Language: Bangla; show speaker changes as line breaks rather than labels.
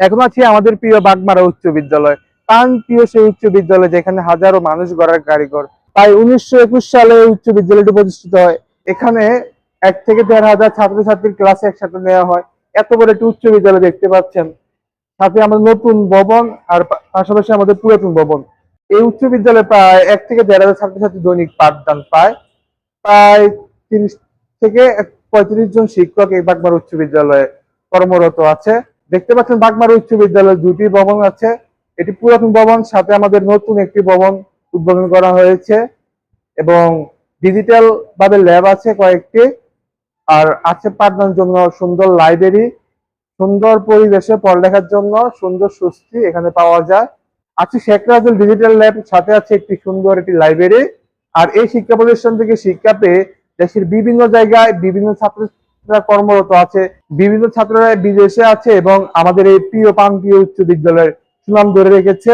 এখন আছি আমাদের প্রিয় বাগমারা উচ্চ বিদ্যালয়। প্রাণ প্রিয় সেই উচ্চ বিদ্যালয় যেখানে হাজারো মানুষ গড়ার কারিগর। তাই উনিশশো একুশ সালে উচ্চ বিদ্যালয়টি প্রতিষ্ঠিত হয়। এখানে এক থেকে দেড় হাজার ছাত্রছাত্রীর ক্লাস একসাথে নেওয়া হয়। এত বড় একটি উচ্চ বিদ্যালয় দেখতে পাচ্ছেন। সাথে আমাদের নতুন ভবন আর পাশাপাশি আমাদের পুরাতন ভবন। এই উচ্চ বিদ্যালয়ে প্রায় এক থেকে দেড় হাজার ছাত্রছাত্রী দৈনিক পাঠদান পায়। প্রায় তিরিশ থেকে পঁয়ত্রিশ জন শিক্ষক এই বাগমার উচ্চ বিদ্যালয়ে কর্মরত আছে। দেখতে পাচ্ছেন বাগমার উচ্চ বিদ্যালয়ে দুটি ভবন আছে। এটি পুরাতন ভবন, সাথে আমাদের নতুন একটি ভবন উদ্বোধন করা হয়েছে এবং ডিজিটাল ভাবে ল্যাব আছে কয়েকটি। আর আছে পাঠদানের জন্য সুন্দর লাইব্রেরি সুন্দর পরিবেশে পড়ালেখার জন্য সুন্দর সুস্থি এখানে পাওয়া যায়। আছে শেখ রাজুল ডিজিটাল ল্যাব সাথে আছে একটি সুন্দর একটি লাইব্রেরি আর এই শিক্ষা প্রতিষ্ঠান থেকে শিক্ষা পেয়ে দেশের বিভিন্ন জায়গায় বিভিন্ন ছাত্ররা কর্মরত আছে, বিভিন্ন ছাত্ররা বিদেশে আছে এবং আমাদের এই প্রিয় প্রান্তীয় উচ্চ বিদ্যালয়ের সুনাম ধরে রেখেছে।